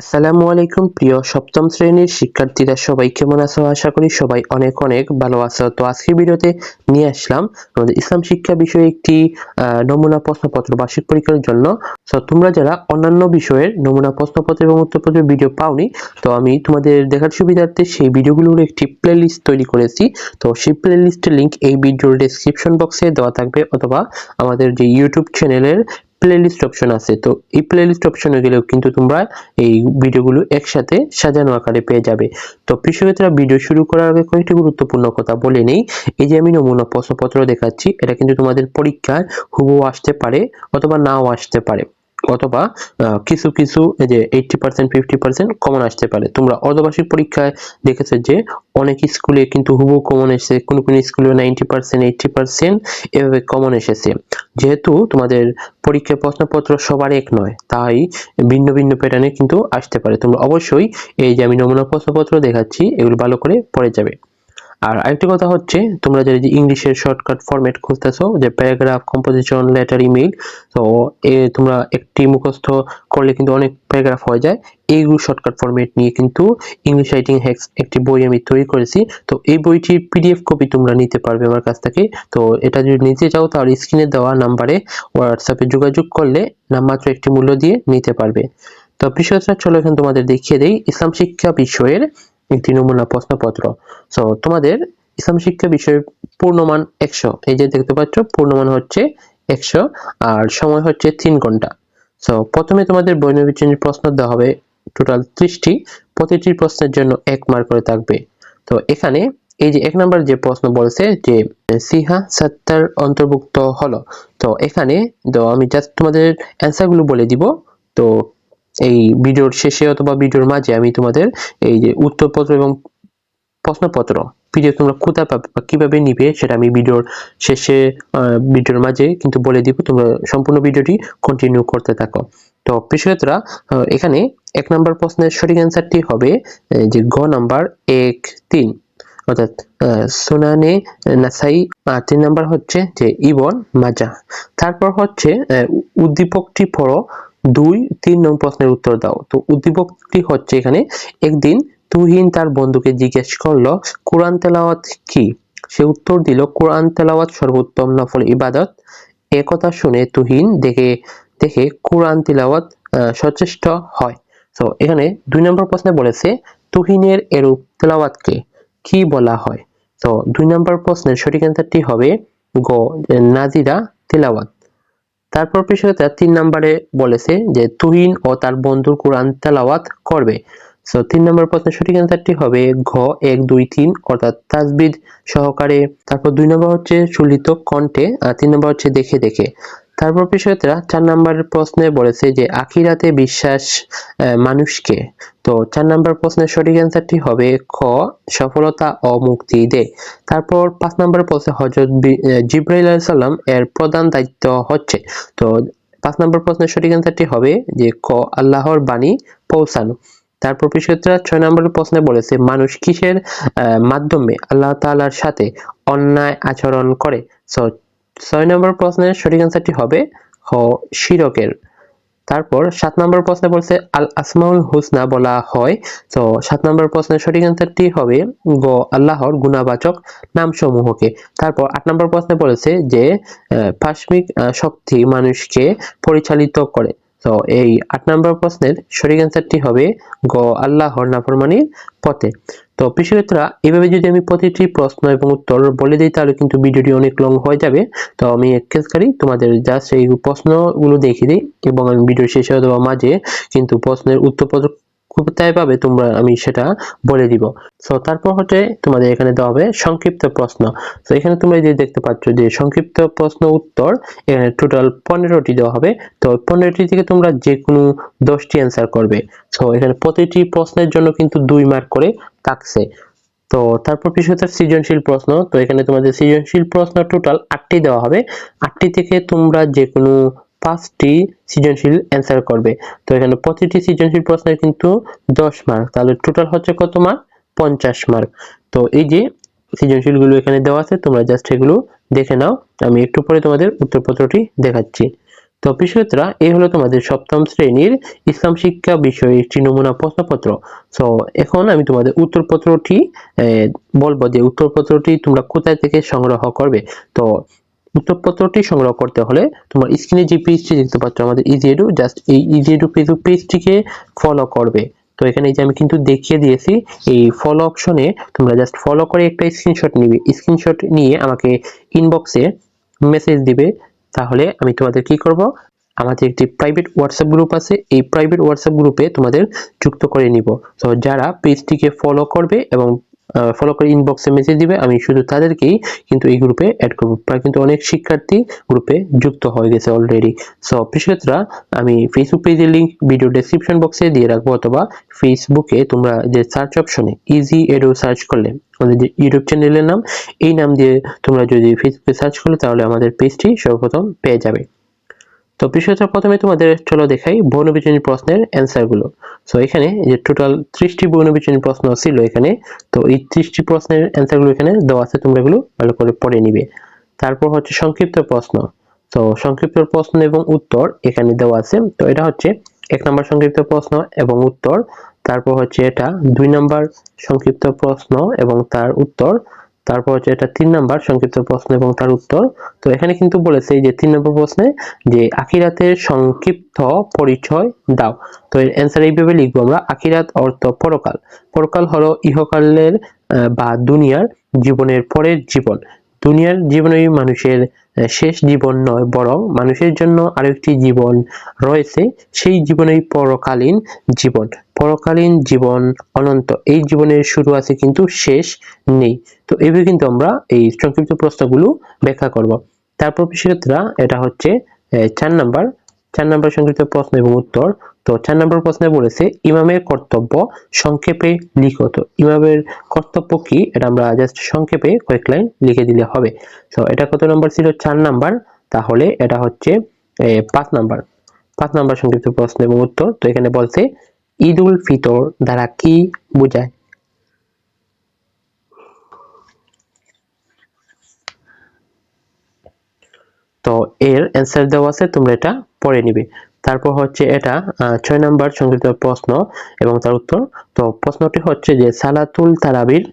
আসসালামু আলাইকুম, প্রিয় সপ্তম শ্রেণির শিক্ষার্থীরা, সবাই কেমন আছো? আশা করি সবাই অনেক অনেক ভালো আছো। তো আজকের ভিডিওতে নিয়ে আসলাম আমাদের ইসলাম শিক্ষা বিষয়ে একটি নমুনা প্রশ্নপত্র বার্ষিক পরীক্ষার জন্য। তো তোমরা যারা অন্যান্য বিষয়ের নমুনা প্রশ্নপত্র এবং উত্তরপত্রের ভিডিও পাওনি, তো আমি তোমাদের দেখার সুবিধার্থে সেই ভিডিওগুলোর একটি প্লেলিস্ট তৈরি করেছি। তো সেই প্লেলিস্টের লিংক এই ভিডিওর ডেসক্রিপশন বক্সে দেওয়া থাকবে, অথবা আমাদের যে ইউটিউব চ্যানেলের প্লেলিস্ট অপশন আছে। তো এই প্লেলিস্ট অপশনে গেলেও কিন্তু তোমরা এই ভিডিওগুলো একসাথে সাজানো আকারে পেয়ে যাবে। তো কৃষকেরা ভিডিও শুরু করার আগে কয়েকটি গুরুত্বপূর্ণ কথা বলে নেই। এই যে আমি নমুনা প্রশ্নপত্র দেখাচ্ছি, এটা কিন্তু তোমাদের পরীক্ষায় হুবহু আসতে পারে অথবা নাও আসতে পারে। অথবা কিছু কিছু যে eighty percent fifty percent common আসতে পারে। তোমরা অর্ধবার্ষিক পরীক্ষায় দেখেছ যে অনেক স্কুলে কিন্তু হুবহু কমন এসেছে। কোন কোন স্কুলে নাইনটি পার্সেন্ট এইটটি পার্সেন্ট এভাবে কমন এসেছে। যেহেতু তোমাদের পরীক্ষার প্রশ্নপত্র সবার এক নয়, তাই ভিন্ন ভিন্ন প্যাটার্নে কিন্তু আসতে পারে। তোমরা অবশ্যই এই যে আমি নমুনা প্রশ্নপত্র দেখাচ্ছি, এগুলো ভালো করে পড়ে যাবে। আর আরেকটি কথা হচ্ছে, তোমরা যদি ইংলিশের শর্টকাট ফরম্যাট খুঁজতেছো, যে প্যারাগ্রাফ কম্পোজিশন লেটার ইমেইল তো এ তোমরা একটি মুখস্থ করলে কিন্তু অনেক প্যারাগ্রাফ হয়ে যায়। এইগুলো শর্টকাট ফরম্যাট নিয়ে কিন্তু ইংলিশ রাইটিং হ্যাক্স একটি বই আমি তৈরি করেছি। তো এই বইটির পিডিএফ কপি তোমরা নিতে পারবে আমার কাছ থেকে। তো এটা যদি নিতে চাও, তাহলে স্ক্রিনে দেওয়া নাম্বারে হোয়াটসঅ্যাপে যোগাযোগ করলে নামমাত্র একটি মূল্য দিয়ে নিতে পারবে। তো বিষয়টা চলো এখন তোমাদের দেখিয়ে দেই ইসলাম শিক্ষা বিষয়ের নমুনা প্রশ্নপত্র। সো তোমাদের ইসলাম শিক্ষা বিষয়ের পূর্ণমান একশো। এই যে দেখতে পাচ্ছ, পূর্ণমান হচ্ছে একশো আর সময় হচ্ছে তিন ঘণ্টা। সো প্রথমে তোমাদের বৈনবিচ্ছিন্ন প্রশ্ন দেওয়া হবে টোটাল ত্রিশটি। প্রতিটি প্রশ্নের জন্য এক মার্ক করে থাকবে। তো, এখানে এই যে এক নম্বর যে প্রশ্ন বলছে যে, সিহা সত্তার অন্তর্ভুক্ত হলো। তো, এখানে, তো আমি জাস্ট তোমাদের অ্যান্সারগুলো বলে দিব। তো এই ভিডিওর শেষে অথবা ভিডিওর মাঝে আমি তোমাদের এই যে উত্তরপত্র এবং প্রশ্নপত্র পিডিএফ তোমরা কোথায় পাবে বা কীভাবে নিবে সেটা আমি ভিডিওর শেষে ভিডিওর মাঝে কিন্তু বলে দিব, তোমরা সম্পূর্ণ ভিডিওটি কন্টিনিউ করতে থাকো। তো প্রিয়তরা এখানে এক নম্বর প্রশ্নের সঠিক অ্যান্সারটি হবে যে গ নাম্বার এক তিন। অর্থাৎ সুনানে নাসাই তিন নাম্বার হচ্ছে যে ইবন মাজা। তারপর হচ্ছে উদ্দীপকটি পড়ো দুই, তিন নং প্রশ্নের উত্তর দাও। তো উদ্দীপকটি হচ্ছে এখানে, একদিন তুহিন তার বন্ধুকে জিজ্ঞেস করল, কোরআন তেলাওয়াত কি? সে উত্তর দিল, কোরআন তেলাওয়াত সর্বোত্তম নফল ইবাদত। এ কথা শুনে তুহিন দেখে দেখে কোরআন তেলাওয়াত সচেষ্ট হয়। তো এখানে দুই নম্বর প্রশ্নে বলেছে, তুহিনের এরূপ তেলাওয়াতকে কি বলা হয়? তো দুই নম্বর প্রশ্নের সঠিক অ্যান্সারটি হবে গ, নাজিরা তেলাওয়াত। তারপর বিষয়টা তিন নাম্বারে বলেছে যে তুহিন ও তার বন্ধুর কোরআন তেলাওয়াত করবে। সো তিন নম্বর প্রশ্নের সঠিক অ্যান্সারটি হবে ঘ, এক, দুই, তিন, অর্থাৎ তাজবিদ সহকারে। তারপর দুই নম্বর হচ্ছে সুলিত কণ্ঠে, আর তিন নম্বর হচ্ছে দেখে দেখে। তারপর বিষয়টা চার নম্বর প্রশ্নে বলেছে যে, আখিরাতে বিশ্বাস মানুষকে। তো চার নম্বর প্রশ্নের সঠিক অ্যান্সারটি হবে খ, সফলতা ও মুক্তি দে। তারপর পাঁচ নম্বর প্রশ্নে হজরত জিব্রাইল সাল্লাম এর প্রধান দায়িত্ব হচ্ছে। তো পাঁচ নম্বর প্রশ্নের সঠিক অ্যান্সারটি হবে যে ক আল্লাহর বাণী পৌঁছানো। তারপর বিষয়টা ছয় নম্বর প্রশ্নে বলেছে, মানুষ কিসের মাধ্যমে আল্লাহ তাআলার সাথে অন্যায় আচরণ করে? সো ছয় নম্বর প্রশ্নের সঠিক অ্যান্সারটি হবে হ, শিরকের। তারপর সাত নম্বর প্রশ্নে বলছে, আল আসমাউল হুসনা বলা হয়। তো সাত নম্বর প্রশ্নের সঠিক অ্যান্সারটি হবে গ, আল্লাহর গুণাবাচক নামসমূহকে। তারপর আট নম্বর প্রশ্নে বলেছে যে পাশমিক শক্তি মানুষকে পরিচালিত করে। তো এই আট নম্বর প্রশ্নের সঠিক অ্যান্সারটি হবে গ, আল্লাহর নাফরমানির পথে। তো প্রিয়তরা এভাবে যদি আমি প্রতিটি প্রশ্ন এবং উত্তর বলে দিই, তাহলে কিন্তু ভিডিওটি অনেক লং হয়ে যাবে। তো আমি এক কেস করি, তোমাদের জাস্ট এই প্রশ্নগুলো দেখিয়ে দিই এবং আমি ভিডিও শেষে অথবা মাঝে কিন্তু প্রশ্নের উত্তরপত্র কোথায় পাবে, তোমরা, আমি সেটা বলে দিব। তো তারপর হচ্ছে তোমাদের এখানে দেওয়া হবে সংক্ষিপ্ত প্রশ্ন। তো এখানে তোমরা যে দেখতে পাচ্ছ যে সংক্ষিপ্ত প্রশ্ন উত্তর, এখানে টোটাল পনেরোটি দেওয়া হবে। তো পনেরোটি থেকে তোমরা যে কোনো দশটি অ্যান্সার করবে। তো এখানে প্রতিটি প্রশ্নের জন্য কিন্তু দুই মার্ক করে থাকছে। তো তারপর বিষয়টা সৃজনশীল প্রশ্ন। তো এখানে তোমাদের সৃজনশীল প্রশ্ন টোটাল আটটি দেওয়া হবে। আটটি থেকে তোমরা যে কোনো পাঁচটি সৃজনশীল অ্যান্সার করবে। তো এখানে প্রতিটি সৃজনশীল প্রশ্নের কিন্তু দশ মার্ক তাহলে টোটাল হচ্ছে কত মার্ক পঞ্চাশ মার্ক তো এই যে সৃজনশীলগুলো এখানে দেওয়া আছে, তোমরা জাস্ট এগুলো দেখে নাও, আমি একটু পরে তোমাদের উত্তরপত্রটি দেখাচ্ছি। তো শিক্ষার্থীরা এই হলো তোমাদের সপ্তম শ্রেণির ইসলাম শিক্ষা বিষয়ে একটি নমুনা প্রশ্নপত্র। সো এখন আমি তোমাদের উত্তরপত্রটি বলব যে উত্তরপত্রটি তোমরা কোথায় থেকে সংগ্রহ করবে। তো উত্তরপত্রটি সংগ্রহ করতে হলে তোমার স্ক্রিনে যে পেজটি দেখতে পাচ্ছ, আমাদের ইজিএডু জাস্ট এই ইজিএডু ফেসবুক পেজটিকে ফলো করবে। তো এখানে যে আমি কিন্তু দেখিয়ে দিয়েছি, এই ফলো অপশনে তোমরা জাস্ট ফলো করে একটা স্ক্রিনশট নিবে। স্ক্রিনশট নিয়ে আমাকে ইনবক্সে মেসেজ দিবে। তাহলে আমি তোমাদের কি করব? আমাদের একটি প্রাইভেট হোয়াটসঅ্যাপ গ্রুপ আছে, এই প্রাইভেট হোয়াটসঅ্যাপ গ্রুপে তোমাদের যুক্ত করে নিব। তো যারা পেজটিকে ফলো করবে এবং ফলো করে ইনবক্সে মেসেজ দিবে। আমি শুধু তাদেরকেই কিন্তু এই গ্রুপে অ্যাড করব। প্রায় কিন্তু অনেক শিক্ষার্থী গ্রুপে যুক্ত হয়ে গেছে অলরেডি সো শিক্ষার্থীরা আমি ফেসবুক পেজের লিংক ভিডিও ডেসক্রিপশন বক্সে দিয়ে রাখব অথবা ফেসবুকে তোমরা যে সার্চ অপশনে ইজি এডো সার্চ করলে, আমাদের যে ইউটিউব চ্যানেলের নাম, এই নাম দিয়ে তোমরা যদি ফেসবুকে সার্চ করলে তাহলে আমাদের পেজটি সর্বপ্রথম পেয়ে যাবে। তো বিষয়টা প্রথমে তোমাদের চলো দেখাই বর্ণবিচনী প্রশ্নের অ্যান্সারগুলো সো এখানে যে টোটাল ত্রিশটি বর্ণবিচনী প্রশ্ন ছিল এখানে, তো এই ত্রিশটি প্রশ্নের অ্যান্সারগুলো এখানে দেওয়া আছে, তোমরা এগুলো ভালো করে পড়ে নিবে। তারপর হচ্ছে সংক্ষিপ্ত প্রশ্ন। তো সংক্ষিপ্ত প্রশ্ন এবং উত্তর এখানে দেওয়া আছে। তো এটা হচ্ছে এক নম্বর সংক্ষিপ্ত প্রশ্ন এবং উত্তর। তারপর হচ্ছে এটা দুই নম্বর সংক্ষিপ্ত প্রশ্ন এবং তার উত্তর। তারপর হচ্ছে এটা তিন নাম্বার সংক্ষিপ্ত প্রশ্ন এবং তার উত্তর। তো এখানে কিন্তু বলেছে যে তিন নম্বর প্রশ্নে যে আখিরাতের সংক্ষিপ্ত পরিচয় দাও। তো এর অ্যান্সার এইভাবে লিখব আমরা, আখিরাত অর্থ পরকাল। পরকাল হলো ইহকালের বা দুনিয়ার জীবনের পরের জীবন। দুনিয়ার জীবনে মানুষের শেষ জীবন নয়, বরং মানুষের জন্য আরেকটি জীবন রয়েছে, সেই জীবনেই পরকালীন জীবন। পরকালীন জীবন অনন্ত। এই জীবনের শুরু আছে কিন্তু শেষ নেই। তো এইভাবে কিন্তু আমরা এই সংক্ষিপ্ত প্রশ্নগুলো ব্যাখ্যা করব। তারপর শিক্ষার্থীরা এটা হচ্ছে চার নাম্বার। চার নাম্বার সংক্ষিপ্ত প্রশ্ন এবং উত্তর তো চার নম্বর প্রশ্নে বলেছে, ইমামের কর্তব্য সংক্ষেপে লিখো। তো ইমামের কর্তব্য কি? এটা আমরা জাস্ট সংক্ষেপে কয়েক লাইন লিখে দিলে হবে। তো এটা কত নম্বর ছিল? চার নাম্বার। তাহলে এটা হচ্ছে পাঁচ নাম্বার। পাঁচ নাম্বার সংক্ষিপ্ত প্রশ্ন এবং উত্তর। তো এখানে বলছে ঈদ উল ফিতর দ্বারা কি বোঝায়? তো এর অ্যান্সার দেওয়া আছে, তোমরা এটা পড়ে নিবে। তারপর হচ্ছে এটা ছয় নম্বর সংক্ষিপ্ত প্রশ্ন এবং তার উত্তর। তো প্রশ্নটি হচ্ছে যে, সালাতুল তারাবির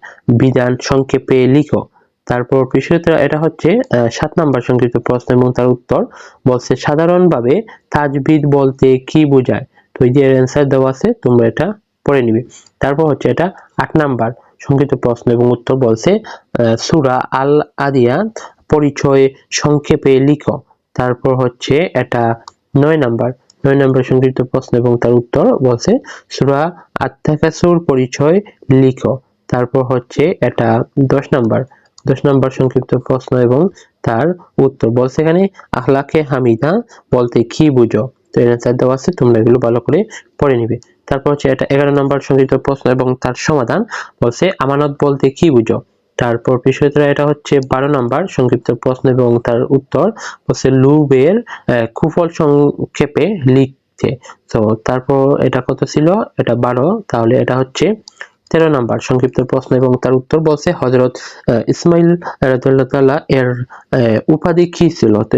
বিধান সংক্ষেপে লিখো। তারপর বিষয়টা এটা হচ্ছে সাত নম্বর সংক্ষিপ্ত প্রশ্ন এবং তার উত্তর। বলছে, সাধারণভাবে তাজবিদ বলতে কি বোঝায়? তো এই যে অ্যান্সার দেওয়া আছে, তোমরা এটা পড়ে নিবে। তারপর হচ্ছে এটা আট নাম্বার সংক্ষিপ্ত প্রশ্ন এবং উত্তর বলছে সূরা আল আদিয়াত পরিচয় সংক্ষেপে লিখো। তারপর হচ্ছে এটা নয় নাম্বার। নয় নাম্বার সংক্ষিপ্ত প্রশ্ন এবং তার উত্তর বলছে, সূরা আত্মাকাসুর পরিচয় লিখো। তারপর হচ্ছে এটা দশ নাম্বার। দশ নাম্বার সংক্ষিপ্ত প্রশ্ন এবং তার উত্তর। বলছে এখানে, আখলাকে হামিদা বলতে কি বুঝো? তো এর অ্যান্সার দেওয়া আছে, তোমরা এগুলো ভালো করে পড়ে নিবে। তারপর হচ্ছে এটা এগারো নম্বর সংক্ষিপ্ত প্রশ্ন এবং তার সমাধান। বলছে, আমানত বলতে কি বুঝো? তারপর বিষয়টা এটা হচ্ছে বারো নম্বর সংক্ষিপ্ত প্রশ্ন এবং তার উত্তর হচ্ছে লুবের কুফল সংক্ষেপে লিখতে। তো তারপর এটা কত ছিল? এটা বারো। তাহলে এটা হচ্ছে তেরো নম্বর সংক্ষিপ্ত প্রশ্ন এবং তার উত্তর বলছে হজরত ইসমাইল রাদিয়াল্লাহু এর উপাধি কি ছিল? তো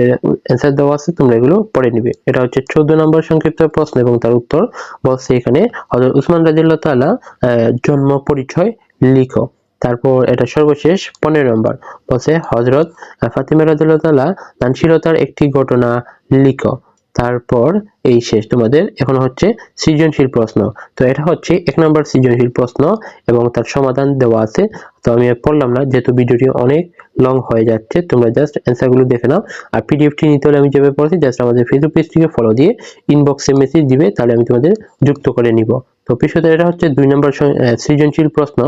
অ্যান্সার দেওয়া আছে তোমরা এগুলো পড়ে নিবে। এটা হচ্ছে চোদ্দ নম্বর সংক্ষিপ্ত প্রশ্ন এবং তার উত্তর বলছে এখানে হজরত উসমান রাদিয়াল্লাহু তাআলা আহ, জন্ম পরিচয় লিখো। তারপর এটা সর্বশেষ পনেরো নম্বর। বলছে হজরত ফাতিমা তাআলা দানশীলতার একটি ঘটনা লিখো। তারপর এই শেষ। তোমাদের এখন হচ্ছে সৃজনশীল প্রশ্ন। তো এটা হচ্ছে এক নম্বর সৃজনশীল প্রশ্ন এবং তার সমাধান দেওয়া আছে। তো আমি পড়লাম না, যেহেতু ভিডিওটি অনেক লং হয়ে যাচ্ছে, তোমরা জাস্ট অ্যান্সারগুলো দেখে নাও। আর পিডিএফটি নিতে হলে আমি যেভাবে পড়ছি জাস্ট আমাদের ফেসবুক পেজটিকে ফলো দিয়ে ইনবক্সে মেসেজ দিবে, তাহলে আমি তোমাদের যুক্ত করে নিব। তো বিষয়টা এটা হচ্ছে দুই নম্বর সৃজনশীল প্রশ্ন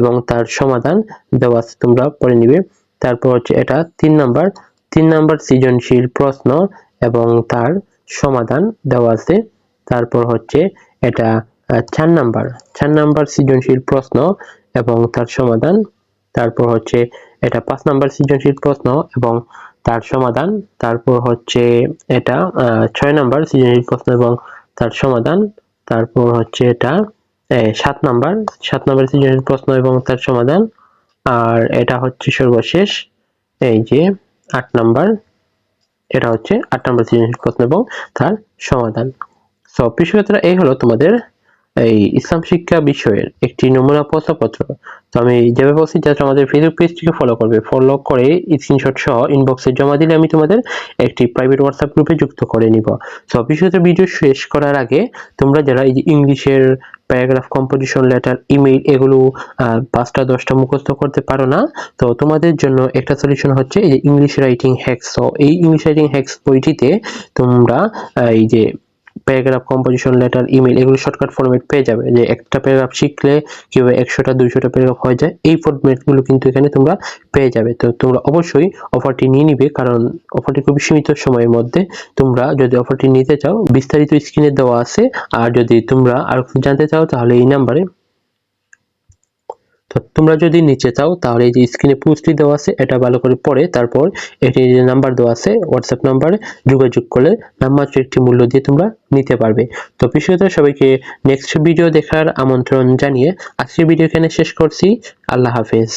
এবং তার সমাধান দেওয়া আছে, তোমরা পড়ে নিবে। তারপর হচ্ছে এটা তিন নাম্বার। তিন নাম্বার সৃজনশীল প্রশ্ন এবং তার সমাধান দেওয়া আছে। তারপর হচ্ছে এটা চার নাম্বার। চার নাম্বার সৃজনশীল প্রশ্ন এবং তার সমাধান। তারপর হচ্ছে এটা পাঁচ নাম্বার সৃজনশীল প্রশ্ন এবং তার সমাধান। তারপর হচ্ছে এটা ছয় নাম্বার সৃজনশীল প্রশ্ন এবং তার সমাধান। তারপর হচ্ছে এটা সাত নাম্বার। সাত নাম্বার সৃজনশীল প্রশ্ন এবং তার সমাধান। আর এটা হচ্ছে সর্বশেষ, এই যে আট নাম্বার। এটা হচ্ছে আট নাম্বার সৃজনশীল প্রশ্ন এবং তার সমাধান। সব প্রিয় এই হলো তোমাদের এই ইসলাম শিক্ষা বিষয়ের একটি নমুনা প্রশ্নপত্র। তো আমি যেভাবে বলছি জাস্ট আমাদের ফেসবুক পেজটিকে ফলো করবে। ফলো করে স্ক্রিনশট সহ ইনবক্সে জমা দিলে আমি তোমাদের একটি প্রাইভেট হোয়াটসঅ্যাপ গ্রুপে যুক্ত করে নিব। সো বিশেষত ভিডিও শেষ করার আগে তোমরা যারা এই যে ইংলিশের প্যারাগ্রাফ কম্পোজিশন লেটার ইমেইল এগুলো পাঁচটা, দশটা মুখস্থ করতে পারো না, তো তোমাদের জন্য একটা সলিউশন হচ্ছে এই যে ইংলিশ রাইটিং হ্যাক্স এই ইংলিশ রাইটিং হ্যাক্স বইটিতে তোমরা এই যে প্যারাগ্রাফ কম্পোজিশন লেটার ইমেল এগুলো শর্টকাট ফরম্যাট পেয়ে যাবে। যে একটা প্যারাগ্রাফ শিখলে কীভাবে একশোটা, দুইশোটা প্যারাগ্রাফ হয়ে যায়, এই ফরম্যাটগুলো কিন্তু এখানে তোমরা পেয়ে যাবে। তো তোমরা অবশ্যই অফারটি নিয়ে নিবে, কারণ অফারটি খুবই সীমিত সময়ের মধ্যে। তোমরা যদি অফারটি নিতে চাও, বিস্তারিত স্ক্রিনে দেওয়া আছে। আর যদি তোমরা আরও জানতে চাও, তাহলে এই নাম্বারে তো তোমরা যদি নিচে চাও, তাহলে এই যে স্ক্রিনে পুষ্টি দেওয়া আছে, এটা ভালো করে পড়ে, তারপর এটি যে নাম্বার দেওয়া আছে হোয়াটসঅ্যাপ নাম্বারে যোগাযোগ করলে নামমাত্র একটি মূল্য দিয়ে তোমরা নিতে পারবে। তো বিষয়টা সবাইকে নেক্সট ভিডিও দেখার আমন্ত্রণ জানিয়ে আজকের ভিডিও এখানে শেষ করছি। আল্লাহ হাফেজ।